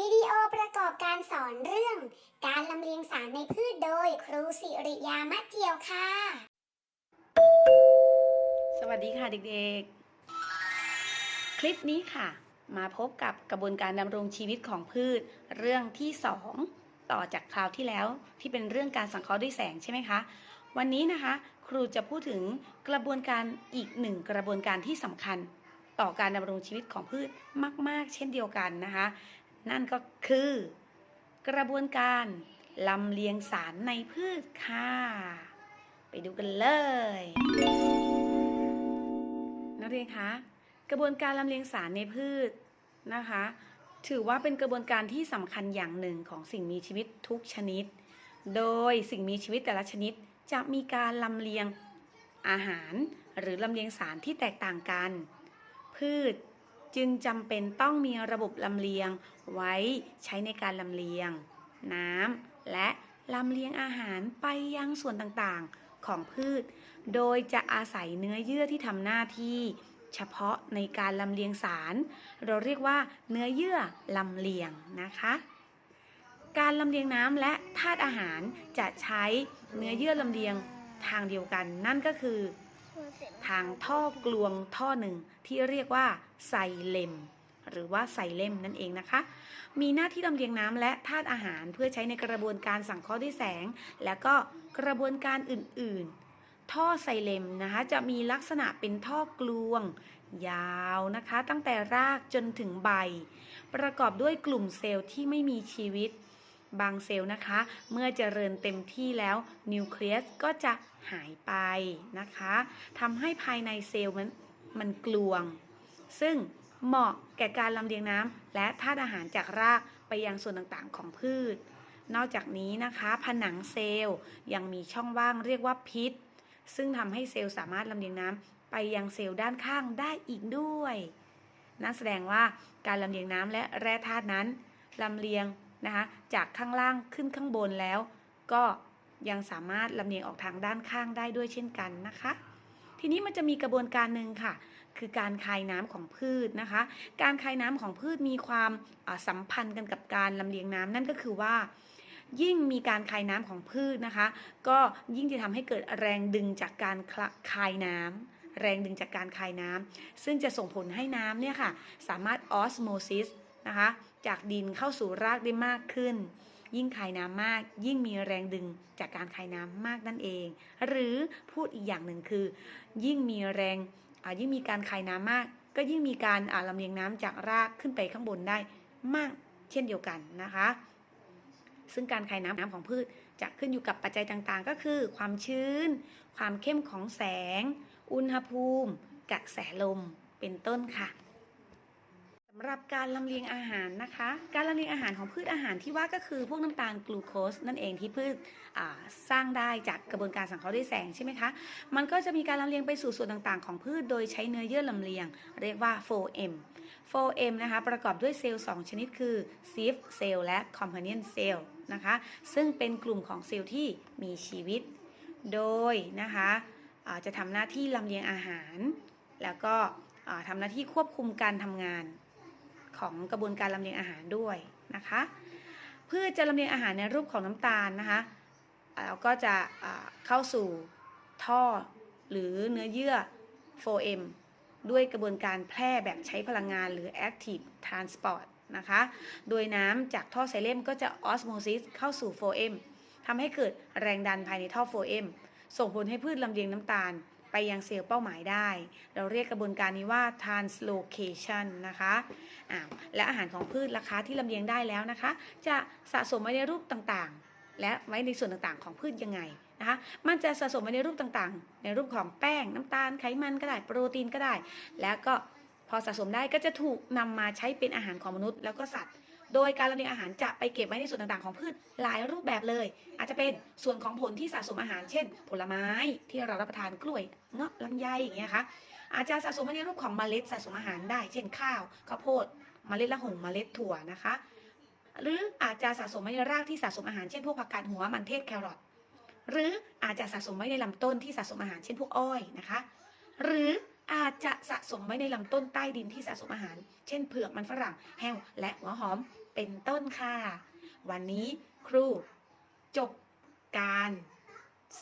วิดีโอประกอบการสอนเรื่อง การลำเลียงสารในพืชโดยครูสิริยามะเจียวค่ะ สวัสดีค่ะเด็กๆ คลิปนี้ค่ะ มาพบกับกระบวนการดำรงชีวิตของพืชเรื่องที่ 2 ต่อจากคราวที่แล้วที่เป็นเรื่องการสังเคราะห์ด้วยแสงใช่ไหมคะ วันนี้นะคะ ครูจะพูดถึงกระบวนการอีกหนึ่งกระบวนการที่สำคัญต่อการดำรงชีวิตของพืชมาก ๆ เช่นเดียวกันนะคะ นั่นก็คือ กระบวนการลำเลียงสารในพืชค่ะ ไปดูกันเลย นักเรียนคะ กระบวนการลำเลียงสารในพืชนะคะ ถือว่าเป็นกระบวนการที่สำคัญอย่างหนึ่งของสิ่งมีชีวิตทุกชนิด โดยสิ่งมีชีวิตแต่ละชนิดจะมีการลำเลียงอาหารหรือลำเลียงสารที่แตกต่างกัน พืช จึงจำเป็นต้องมีระบบลำเลียงไว้ใช้ในการลำเลียง น้ำและลำเลียงอาหารไปยังส่วนต่างๆของพืช โดยจะอาศัยเนื้อเยื่อที่ทำหน้าที่ เฉพาะในการลำเลียงสาร เราเรียกว่าเนื้อเยื่อลำเลียงนะคะการลำเลียงน้ำและธาตุอาหารจะใช้เนื้อเยื่อลำเลียงทางเดียวกัน นั่นก็คือ ทางท่อกลวงท่อหนึ่งที่เรียกว่าไซเลมหรือว่าไซเลมนั่นเองนะคะ มีหน้าที่ลำเลียงน้ำและธาตุอาหารเพื่อใช้ในกระบวนการสังเคราะห์ด้วยแสง และก็กระบวนการอื่นๆ ท่อไซเลมนะคะจะมีลักษณะเป็นท่อกลวง ยาวนะคะ ตั้งแต่รากจนถึงใบ ประกอบด้วยกลุ่มเซลล์ที่ไม่มีชีวิต บางเซลล์นะคะ เมื่อเจริญเต็มที่แล้วนิวเคลียสก็จะหายไปนะคะทำให้ภายในเซลล์มันมันกลวง ซึ่งเหมาะแก่การลำเลียงน้ำและธาตุอาหารจากรากไปยังส่วนต่างๆของพืช นอกจากนี้นะคะ ผนังเซลล์ยังมีช่องว่างเรียกว่าพิษ ซึ่งทำให้เซลล์สามารถลำเลียงน้ำไปยังเซลล์ด้านข้างได้อีกด้วยนั่นแสดงว่าการลำเลียงน้ำและแร่ธาตุนั้นลำเลียง นะคะจากข้างล่างขึ้นข้างบนแล้ว ก็ยังสามารถลำเลียงออกทางด้านข้างได้ด้วยเช่นกันนะคะ ทีนี้มันจะมีกระบวนการหนึ่งค่ะ คือการคายน้ำของพืชนะคะ การคายน้ำของพืชมีความสัมพันธ์กันกับการลำเลียงน้ำนั่นก็คือว่ายิ่งมีการคายน้ำของพืชนะคะ ก็ยิ่งจะทำให้เกิดแรงดึงจากการคละคายน้ำแรงดึงจากการคายน้ำซึ่งจะส่งผลให้น้ำเนี่ยค่ะ สามารถออสโมซิส นะคะ จากดินเข้าสู่รากได้มากขึ้น ยิ่งคายน้ำมาก ยิ่งมีแรงดึงจากการคายน้ำมากนั่นเอง หรือพูดอีกอย่างหนึ่งคือ ยิ่งมีแรงยิ่งมีการคายน้ำมาก ก็ยิ่งมีการาลำเลียงน้ำจากรากขึ้นไปข้างบนได้มากเช่นเดียวกันนะคะ ซึ่งการคายน้ำน้ำของพืชจะขึ้นอยู่กับปัจจัยต่างๆ ก็คือ ความชื้น ความเข้มของแสง อุณหภูมิ กระแสลม เป็นต้นค่ะ สำหรับการลำเลียงอาหารนะคะ การลำเลียงอาหารของพืชอาหารที่ว่าก็คือพวกน้ำตาลกลูโคสนั่นเองที่พืชสร้างได้จากกระบวนการสังเคราะห์ด้วยแสงใช่ไหมคะ มันก็จะมีการลำเลียงไปสู่ส่วนต่างๆ ของพืชโดยใช้เนื้อเยื่อลำเลียง เรียกว่า 4M 4M นะคะประกอบด้วยเซลล์ 2 ชนิดคือ Sieve เซลล์และ Companion Cell นะคะซึ่งเป็นกลุ่มของเซลล์ที่มีชีวิต โดยนะคะจะทำหน้าที่ลำเลียงอาหาร แล้วก็อ่าทำหน้าที่ควบคุมการทำงาน ของกระบวนการลำเลียงอาหารด้วยนะคะพืชจะลำเลียงอาหารในรูปของน้ำตาลนะคะแล้วก็จะเข้าสู่ท่อหรือเนื้อเยื่อ 4M ด้วยกระบวนการแพร่แบบใช้พลังงานหรือ active transport นะคะ โดยน้ำจากท่อไซเลมก็จะ osmosis เข้าสู่ 4M ทำให้เกิดแรงดันภายในท่อ 4M ส่งผลให้พืชลำเลียงน้ำตาล ไปยังเซลล์เป้าหมายได้ เราเรียกกระบวนการนี้ว่า translocation นะคะอ้าวและอาหารของพืชราคาที่ลำเลียงได้แล้วนะคะ จะสะสมไว้ในรูปต่างๆ และไว้ในส่วนต่างๆ ของพืชยังไงนะคะมันจะสะสมไว้ในรูปต่างๆ ในรูปของแป้ง น้ำตาลไขมันก็ได้โปรตีนก็ได้ แล้วก็พอสะสมได้ก็จะถูกนำมาใช้เป็นอาหารของมนุษย์แล้วก็สัตว์ โดยการลำเลียงอาหารจะไปเก็บไว้ในส่วนต่างๆของพืชหลายรูปแบบเลย อาจจะเป็นส่วนของผลที่สะสมอาหาร เช่น ผลไม้ที่เรารับประทานกล้วยเงาะลำไยอย่างเงี้ยค่ะอาจจะสะสมไว้ในรูปของเมล็ดสะสมอาหารได้ เช่นข้าวข้าวโพดเมล็ดละหงเมล็ดถั่วนะคะ หรืออาจจะสะสมไว้ในรากที่สะสมอาหารเช่นพวกผักกาดหัวมันเทศแครอทหรืออาจจะสะสมไว้ในลำต้นที่สะสมอาหารเช่นพวกอ้อยนะคะ หรือ อาจจะสะสมไว้ในลำต้นใต้ดินที่สะสมอาหาร เช่นเผือกมันฝรั่งแห้วและหัวหอมเป็นต้นค่ะ วันนี้ครูจบการ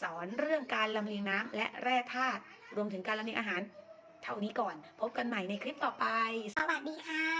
สอนเรื่องการลำเลียงน้ำและแร่ธาตุรวมถึงการลำเลียงอาหาร เท่านี้ก่อน พบกันใหม่ในคลิปต่อไป สวัสดีค่ะ